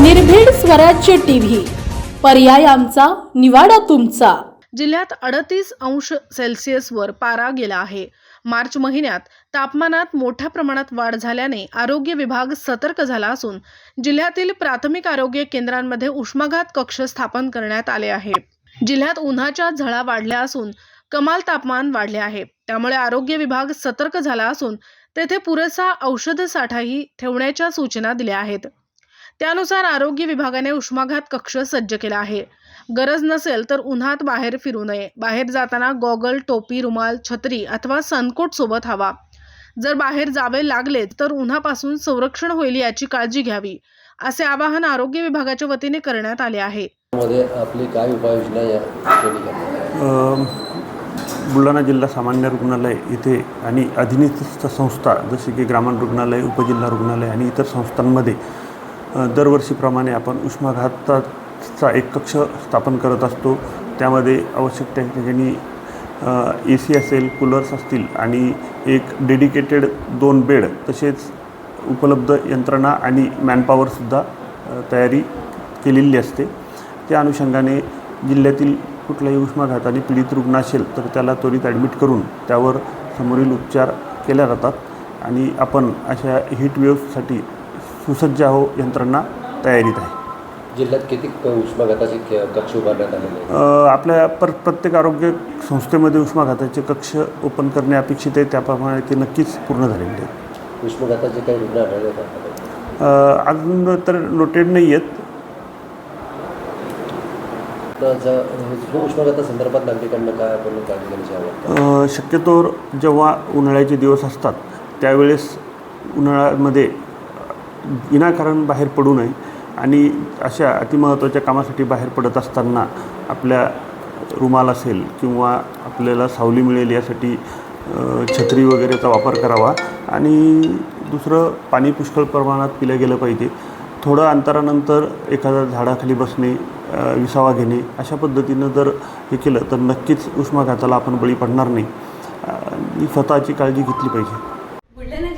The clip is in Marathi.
निर्भीड स्वराज्य टीव्ही. पर्याय आमचा निवाडा तुमचा. जिल्ह्यात अडतीस अंश सेल्सिअसवर पारा गेला आहे. मार्च महिन्यात तापमानात मोठ्या प्रमाणात वाढ झाल्याने आरोग्य विभाग सतर्क झाला असून जिल्ह्यातील प्राथमिक आरोग्य केंद्रांमध्ये उष्माघात कक्ष स्थापन करण्यात आले आहे. जिल्ह्यात उन्हाच्या झळा वाढल्या असून कमाल तापमान वाढले आहे. त्यामुळे आरोग्य विभाग सतर्क झाला असून तेथे पुरेसा औषध साठाही ठेवण्याच्या सूचना दिल्या आहेत. त्यानुसार आरोग्य विभागाने उष्माघात कक्ष सज्ज केला आहे. गरज नसेल तर उन्हात बाहेर फिरू नये. बाहेर जाताना गॉगल टोपी रुमाल छत्री अथवा सनकोट सोबत हवा. जर बाहेर जावे लागले तर उन्हापासून संरक्षण होईल याची काळजी घ्यावी असे आवाहन आरोग्य विभागाच्या वतीने करण्यात आले आहे. मध्ये आपली काय उपाययोजना बुलढाणा जिल्हा सामान्य रुग्णालय इथे आणि अधिनिस्त संस्था जसे की ग्रामीण रुग्णालय उपजिल्हा रुग्णालय आणि इतर संस्थांमध्ये दरवर्षीप्रमाणे आपण उष्माघाताचा एक कक्ष स्थापन करत असतो. त्यामध्ये आवश्यक त्या ठिकाणी ए सी असेल कूलर्स असतील आणि एक डेडिकेटेड दोन बेड तसेच उपलब्ध यंत्रणा आणि मॅनपॉवरसुद्धा तयारी केलेली असते. त्या अनुषंगाने जिल्ह्यातील कुठलाही उष्माघाताने पीडित रुग्ण असेल तर त्याला त्वरित ॲडमिट करून त्यावर समोरील उपचार केल्या जातात. आणि आपण अशा हीट वेव्हसाठी सुसज्ज आहो यंत्रणा तयारीत आहे. जिल्ह्यात किती उष्माघाताचे कक्ष उभारण्यात आलेले अ, आपल्या पर प्रत्येक आरोग्य संस्थेमध्ये उष्माघाताचे कक्ष ओपन करणे अपेक्षित आहे. त्याप्रमाणे ते नक्कीच पूर्ण झालेले आहेत. उष्माघाताचे काही रुग्ण आढळले अजून तर नोटेड नाही आहेत. उष्माघातासंदर्भात नागरिकांना काय आपण काळजी शक्यतोवर जेव्हा उन्हाळ्याचे दिवस असतात त्यावेळेस उन्हाळ्यामध्ये विनाकारण बाहेर पडू नये आणि अशा अतिमहत्त्वाच्या कामासाठी बाहेर पडत असताना आपल्या रुमाल असेल किंवा आपल्याला सावली मिळेल यासाठी छत्री वगैरेचा वापर करावा. आणि दुसरं पाणी पुष्कळ प्रमाणात पिलं गेलं पाहिजे. थोडं अंतरानंतर एखाद्या झाडाखाली बसणे विसावा घेणे अशा पद्धतीनं जर हे केलं तर नक्कीच उष्माघाताला आपण बळी पडणार नाही. स्वतःची काळजी घेतली पाहिजे.